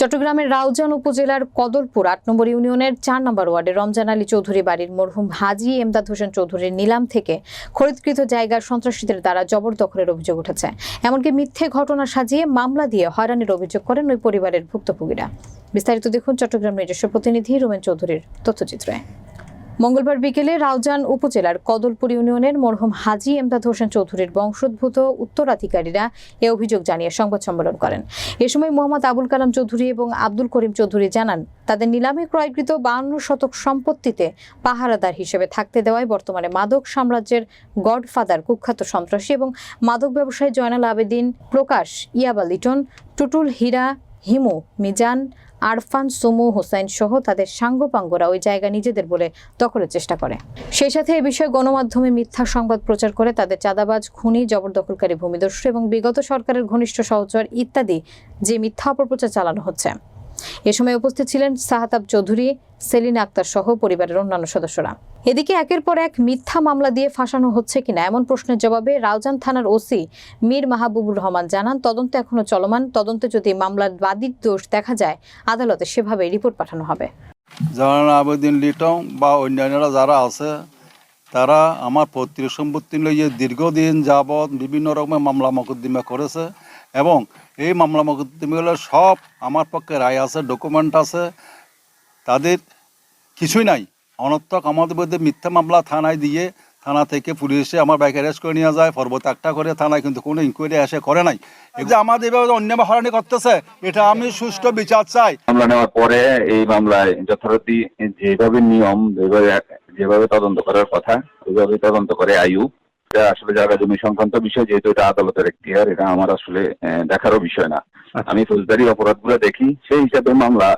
চট্টগ্রামের রাউজান উপজেলার কদলপুর আট নম্বর ইউনিয়নের চার নম্বর ওয়ার্ডে রমজান আলী চৌধুরী বাড়ির মরহুম হাজি এমদাদ হোসেন চৌধুরীর নিলাম থেকে খরিদকৃত জায়গার সন্ত্রাসীদের দ্বারা জবরদখলের অভিযোগ উঠেছে। এমনকি মিথ্যে ঘটনা সাজিয়ে মামলা দিয়ে হয়রানির অভিযোগ করেন ওই পরিবারের ভুক্তভোগীরা। বিস্তারিত দেখুন চট্টগ্রাম নিজস্ব প্রতিনিধি রোমেন চৌধুরীর তথ্যচিত্রে। মঙ্গলবার বিকেলে রাউজান উপজেলার কদলপুর ইউনিয়নের মরহুম হাজি এমদাদ হোসেন চৌধুরীর বংশোদ্ভূত উত্তরাধিকারীরা এ অভিযোগ জানিয়ে সংবাদ সম্মেলন করেন। এ সময় মোহাম্মদ আবুল কালাম চৌধুরী এবং আব্দুল করিম চৌধুরী জানান, তাদের নিলামে ক্রয়কৃত বাহান্ন শতক সম্পত্তিতে পাহারাদার হিসেবে থাকতে দেওয়ায় বর্তমানে মাদক সাম্রাজ্যের গডফাদার কুখ্যাত সন্ত্রাসী এবং মাদক ব্যবসায়ী জয়নাল আবেদিন প্রকাশ, ইয়াবা লিটন, টুটুল হীরা, হিমু, মিজান আরফান, সুমু, হোসাইন সহ তাদের সাঙ্গপাঙ্গরা ওই জায়গা নিজেদের বলে দখলের চেষ্টা করে। সেই সাথে এ বিষয়ে গণমাধ্যমে মিথ্যা সংবাদ প্রচার করে তাদের চাঁদাবাজ, খুনি, জবরদখলকারী, ভূমিদস্যু এবং বিগত সরকারের ঘনিষ্ঠ সহচর ইত্যাদি যে মিথ্যা অপপ্রচার চালানো হচ্ছে। এ সময় উপস্থিত ছিলেন সাহাতাব চৌধুরী, সেলিনা আক্তার সহ পরিবারের অন্যান্য সদস্যরা। এদিকে একের পর এক মিথ্যা মামলা দিয়ে ফাঁসানো হচ্ছে কিনা এমন প্রশ্নের জবাবে রাউজান থানার ওসি মীর মাহবুবুর রহমান জানান, তদন্ত এখনও চলমান। তদন্তে যদি মামলার বাদীর দোষ দেখা যায়, আদালতে সেভাবে রিপোর্ট পাঠানো হবে। জানান আবেদিন লিটং বা অন্যান্যরা যারা আছে তারা আমার পৈতৃক সম্পত্তি লইয়ে দীর্ঘদিন যাবৎ বিভিন্ন রকমের মামলা মকদ্দমা করেছে এবং এই মামলা মকদ্দমাগুলো সব আমার পক্ষে রায় আছে ডকুমেন্ট আছে। তাদের কিছুই নাই। অনর্থক আমাদের মধ্যে মিথ্যা মামলা থানায় দিয়ে থানা থেকে পুলিশে আমার বাইক অ্যারেস্ট করে নিয়ে যায়, পর্বত একটা করে থানায় কিন্তু কোনো ইনকোয়ারি এসে করে নাই। যে আমাদের এভাবে অন্য হরানি করতেছে, এটা আমি সুষ্ঠু বিচার চাই। মামলা নেওয়ার পরে এই মামলায় যথারীতি যেভাবে নিয়ম, যেভাবে যেভাবে তদন্ত করার কথা ওইভাবে তদন্ত করে আয়ু এটা আসলে জায়গা জমি সংক্রান্ত বিষয় যেহেতু এটা আদালতের এখতিয়ার এটা আমার আসলে দেখারও বিষয় না। আচ্ছা। আমি ফৌজদারি অপরাধগুলো দেখি সেই হিসাবে মামলা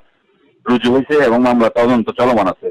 রুজু হয়েছে এবং মামলা তদন্ত চলমান আছে।